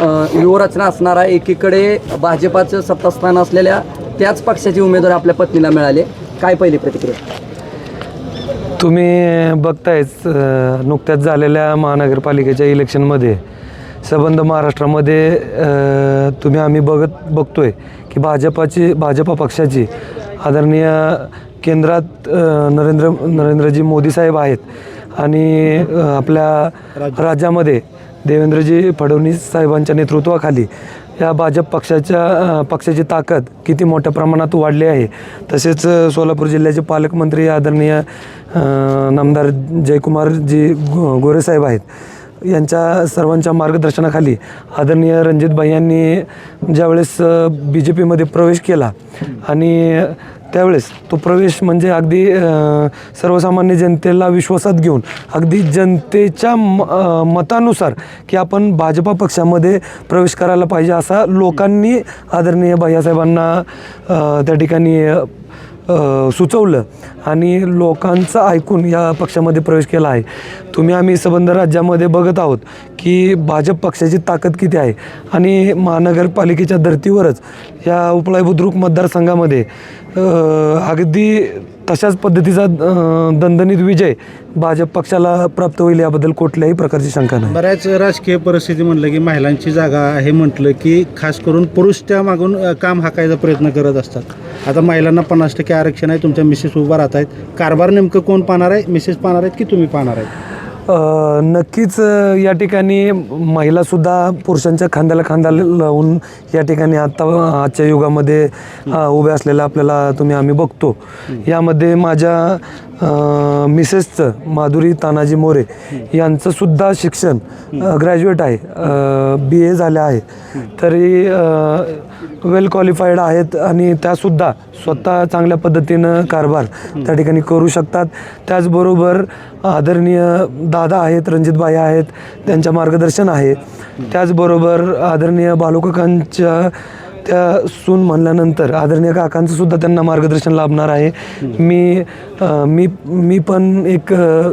व्यूहरचना असणारा एकीकडे भाजपाचं सत्तास्थान असलेल्या त्याच पक्षाचे उमेदवार आपल्या पत्नीला मिळाले. काय पहिली प्रतिक्रिया? तुम्ही बघतायच नुकत्याच झालेल्या महानगरपालिकेच्या इलेक्शनमध्ये संबंध महाराष्ट्रामध्ये तुम्ही आम्ही बघत बघतोय की भाजपाची भाजपा पक्षाची आदरणीय केंद्रात नरेंद्र नरेंद्रजी मोदी साहेब आहेत आणि आपल्या राज्यामध्ये देवेंद्रजी फडणवीस साहेबांच्या नेतृत्वाखाली या भाजप पक्षाच्या पक्षाची ताकद किती मोठ्या प्रमाणात वाढली आहे. तसेच सोलापूर जिल्ह्याचे पालकमंत्री आदरणीय नामदार जयकुमारजी गो गोरेसाहेब आहेत. यांच्या सर्वांच्या मार्गदर्शनाखाली आदरणीय रणजितभाई यांनी ज्यावेळेस बी जे पीमध्ये प्रवेश केला आणि त्यावेळेस तो प्रवेश म्हणजे अगदी सर्वसामान्य जनतेला विश्वासात घेऊन अगदी जनतेच्या म मतानुसार की आपण भाजपा पक्षामध्ये प्रवेश करायला पाहिजे असा लोकांनी आदरणीय भैयासाहेबांना त्या ठिकाणी सुचवलं आणि लोकांचं ऐकून या पक्षामध्ये प्रवेश केला आहे. तुम्ही आम्ही संबंध राज्यामध्ये बघत आहोत की भाजप पक्षाची ताकद किती आहे आणि महानगरपालिकेच्या धर्तीवरच या उपळाई बुद्रुक मतदारसंघामध्ये अगदी तशाच पद्धतीचा दणदणीत विजय भाजप पक्षाला प्राप्त होईल याबद्दल कुठल्याही प्रकारची शंका नाही. बऱ्याच राजकीय परिस्थिती म्हटलं की महिलांची जागा हे म्हटलं की खास करून पुरुष त्या मागून काम हाकायचा प्रयत्न करत असतात. आता महिलांना पन्नास टक्के आरक्षण आहे तुमच्या मिसेस उभा राहत आहेत. कारभार नेमकं कोण पाहणार आहे? मिसेस पाहणार आहेत की तुम्ही पाहणार आहेत? अ, नक्कीच अ, या ठिकाणी महिलासुद्धा पुरुषांच्या खांद्याला खांदा लावून या ठिकाणी आत्ता आजच्या युगामध्ये अ, उभ्या असलेल्या आपल्याला तुम्ही आम्ही बघतो. यामध्ये माझ्या अ, मिसेसचं माधुरी तानाजी मोरे यांचंसुद्धा शिक्षण ग्रॅज्युएट आहे बी ए झालं आहे. तरी वेल क्वालिफाईड आहेत आणि त्यासुद्धा स्वतः चांगल्या पद्धतीनं कारभार त्या ठिकाणी करू शकतात. त्याचबरोबर आदरणीय दादा आहेत रणजितबाई आहेत त्यांच्या मार्गदर्शन आहे. त्याचबरोबर आदरणीय बालुकाकांच्या त्या सून म्हणल्यानंतर आदरणीय काकांचं सुद्धा त्यांना मार्गदर्शन लाभणार आहे. मी अ, मी मी पण एक अ,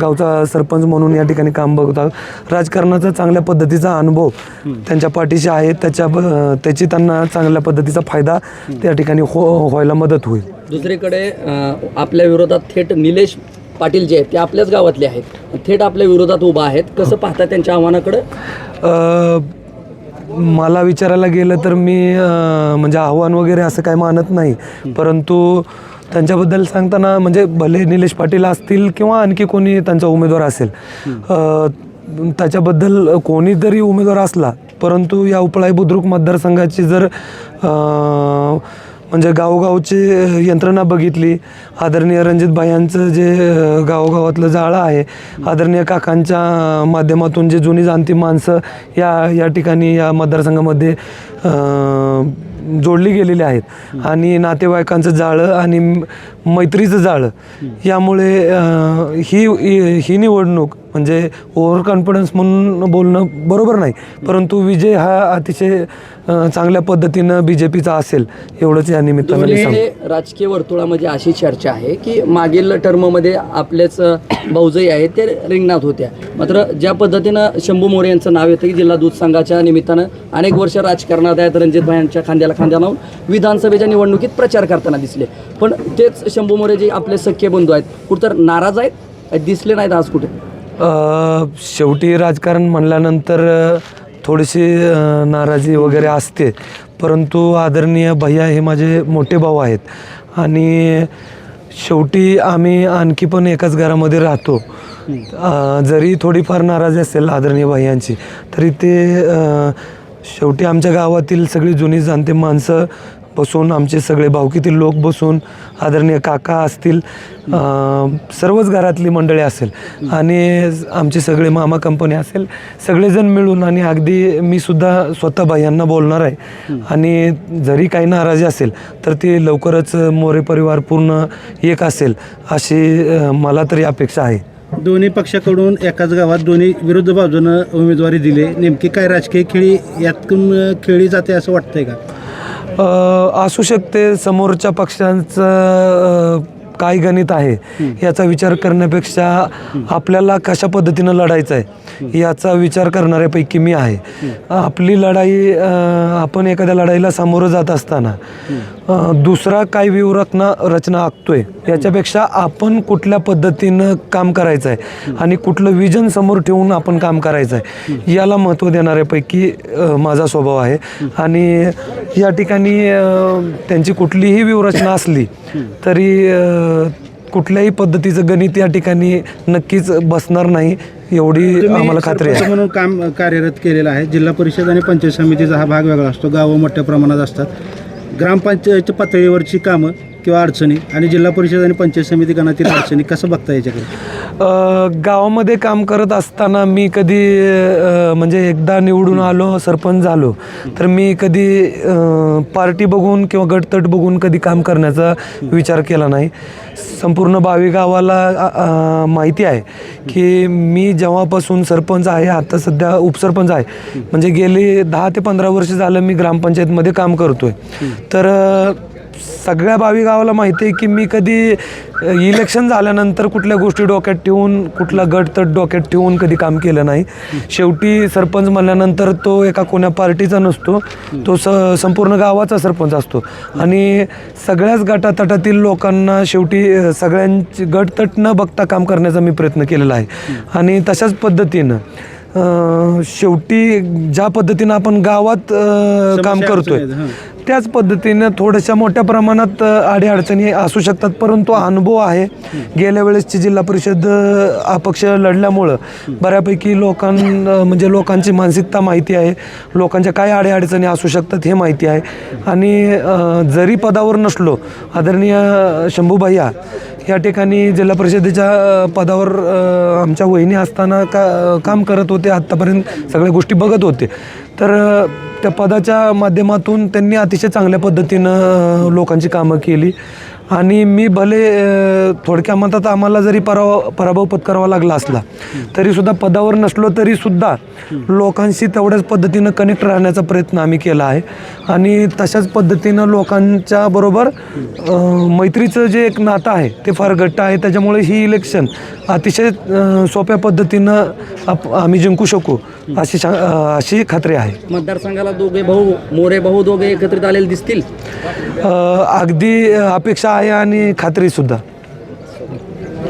गावचा सरपंच म्हणून या ठिकाणी काम बघतो राजकारणाचा चांगल्या पद्धतीचा अनुभव त्यांच्या पाठीशी आहे. त्याच्या ब- त्याची त्यांना चांगल्या पद्धतीचा फायदा त्या ठिकाणी हो व्हायला मदत होईल. दुसरीकडे अ, आपल्या विरोधात थेट निलेश पाटील जे आहेत ते आपल्याच गावातले आहेत. थेट आपल्या विरोधात उभा आहेत. कसं पाहता त्यांच्या आव्हानाकडे? अ, मला विचारायला गेलं तर मी म्हणजे आव्हान वगैरे असं काय मानत नाही. परंतु त्यांच्याबद्दल सांगताना म्हणजे भले निलेश पाटील असतील किंवा आणखी कोणी त्यांचा उमेदवार असेल त्याच्याबद्दल कोणी जरी उमेदवार असला परंतु या उपळाई बुद्रुक मतदारसंघाची जर म्हणजे गावोगावची यंत्रणा बघितली. आदरणीय रणजित भायांचं जे गावोगावातलं जाळं आहे आदरणीय काकांच्या माध्यमातून जे जुनी जाणती माणसं या या ठिकाणी या मतदारसंघामध्ये जोडली गेलेली आहेत. आणि नातेवाईकांचं जाळं आणि मैत्रीचं जाळं यामुळे ही ही- निवडणूक म्हणजे ओव्हर कॉन्फिडन्स म्हणून बोलणं बरोबर नाही. परंतु विजय हा अतिशय चांगल्या पद्धतीनं बी जे पीचा असेल एवढंच या निमित्तानं मी सांगतो. दुसरीकडे राजकीय वर्तुळामध्ये अशी चर्चा आहे की मागील टर्ममध्ये आपलेच भाऊजई आहेत ते रिंगणात होत्या. मात्र ज्या पद्धतीनं शंभू मोरे यांचं नाव येतं की जिल्हा दूध संघाच्या निमित्तानं अनेक वर्ष राजकारणात आहेत रणजित भाईंच्या खांद्याला खांद्या लावून विधानसभेच्या निवडणुकीत प्रचार करताना दिसले. पण तेच शंभू मोरे जे आपले सख्खे बंधू आहेत कुठं नाराज आहेत? दिसले नाहीत आज कुठे? शेवटी राजकारण म्हणल्यानंतर थोडीशी नाराजी वगैरे असते. परंतु आदरणीय भैया हे माझे मोठे भाऊ आहेत. आणि शेवटी आम्ही आणखी पण एकाच घरामध्ये राहतो. जरी थोडीफार नाराजी असेल आदरणीय भैयांची तरी ते शेवटी आमच्या गावातील सगळी जुनी जाणते माणसं बसून आमचे सगळे भावकीतील लोक बसून आदरणीय काका असतील सर्वच घरातली मंडळी असेल आणि आमचे सगळे मामा कंपनी असेल सगळेजण मिळून आणि अगदी मी सुद्धा स्वतः भाईंना बोलणार आहे. आणि जरी काही नाराजी असेल तर ती लवकरच मोरे परिवार पूर्ण एक असेल अशी मला तरी अपेक्षा आहे. दोन्ही पक्षाकडून एकाच गावात दोन्ही विरुद्ध बाजूनं उमेदवारी दिली. नेमकी काय राजकीय खेळी यातून खेळली जाते असं वाटतंय का? असू शकते. समोरच्या पक्षांचं काय गणित आहे याचा विचार करण्यापेक्षा आपल्याला कशा पद्धतीनं लढायचं आहे याचा विचार करणाऱ्यापैकी मी आहे. आपली लढाई आपण एखाद्या लढाईला सामोरं जात असताना दुसरा काय व्यूहरचना रचना आखतोय याच्यापेक्षा आपण कुठल्या पद्धतीनं काम करायचं आहे आणि कुठलं विजन समोर ठेवून आपण काम करायचं आहे याला महत्त्व देणाऱ्यापैकी माझा स्वभाव आहे. आणि या ठिकाणी त्यांची कुठलीही व्यूहरचना असली तरी कुठल्याही पद्धतीचं गणित या ठिकाणी नक्कीच बसणार नाही एवढी आम्हाला खात्री आहे. म्हणून काम कार्यरत केलेलं आहे. जिल्हा परिषद आणि पंचायत समितीचा हा भाग वेगळा असतो. गावं मोठ्या प्रमाणात असतात. ग्रामपंचायतच्या पातळीवरची कामं किंवा अडचणी आणि जिल्हा परिषद आणि पंचायत समिती गणातील अडचणी कसं बघता याच्याकडे? अ, गावामध्ये काम करत असताना मी कधी अ, म्हणजे एकदा निवडून आलो सरपंच झालो तर मी कधी अ, पार्टी बघून किंवा गटतट बघून कधी काम करण्याचा विचार केला नाही. संपूर्ण बावी गावाला अ, अ, माहिती आहे की मी जेव्हापासून सरपंच आहे आता सध्या उपसरपंच आहे. म्हणजे गेली दहा ते पंधरा वर्ष झालं मी ग्रामपंचायतमध्ये काम करतोय. तर अ, सगळ्या बावी गावाला माहिती आहे की मी कधी इलेक्शन झाल्यानंतर कुठल्या गोष्टी डोक्यात ठेवून कुठला गट तट डोक्यात ठेवून कधी काम केलं नाही. शेवटी सरपंच म्हणल्यानंतर तो एका कोण्या पार्टीचा नसतो तो स संपूर्ण गावाचा सरपंच असतो. आणि सगळ्याच गटातटातील लोकांना शेवटी सगळ्यांची गटतट न बघता काम करण्याचा मी प्रयत्न केलेला आहे. आणि तशाच पद्धतीनं शेवटी ज्या पद्धतीनं आपण गावात काम करतोय. त्याच पद्धतीनं थोड्याशा मोठ्या प्रमाणात अडीअडचणी असू शकतात. परंतु अनुभव आहे. गेल्या वेळेसची जिल्हा परिषद अपक्ष लढल्यामुळं बऱ्यापैकी लोकां म्हणजे लोकांची मानसिकता माहिती आहे. लोकांच्या काय अडीअडचणी असू शकतात हे माहिती आहे. आणि जरी पदावर नसलो आदरणीय शंभू भैया या ठिकाणी जिल्हा परिषदेच्या पदावर आमच्या वहिनी असताना का काम करत होते. आत्तापर्यंत सगळ्या गोष्टी बघत होते. तर त्या पदाच्या माध्यमातून त्यांनी अतिशय चांगल्या पद्धतीनं लोकांची कामं केली. आणि मी भले थोडक्या मतात आम्हाला जरी पराभव पराभव पत्करावा लागला असला तरीसुद्धा पदावर नसलो तरीसुद्धा लोकांशी तेवढ्याच पद्धतीनं कनेक्ट राहण्याचा प्रयत्न आम्ही केला आहे. आणि तशाच पद्धतीनं लोकांच्या बरोबर मैत्रीचं जे एक नातं आहे ते फार घट्ट आहे. त्याच्यामुळे ही इलेक्शन अतिशय सोप्या पद्धतीनं आप आम्ही जिंकू शकू अशी अशी खात्री आहे. मतदारसंघाला दोघे भाऊ मोरे भाऊ दोघे एकत्रित आलेले दिसतील? अगदी अपेक्षा आहे आणि खात्रीसुद्धा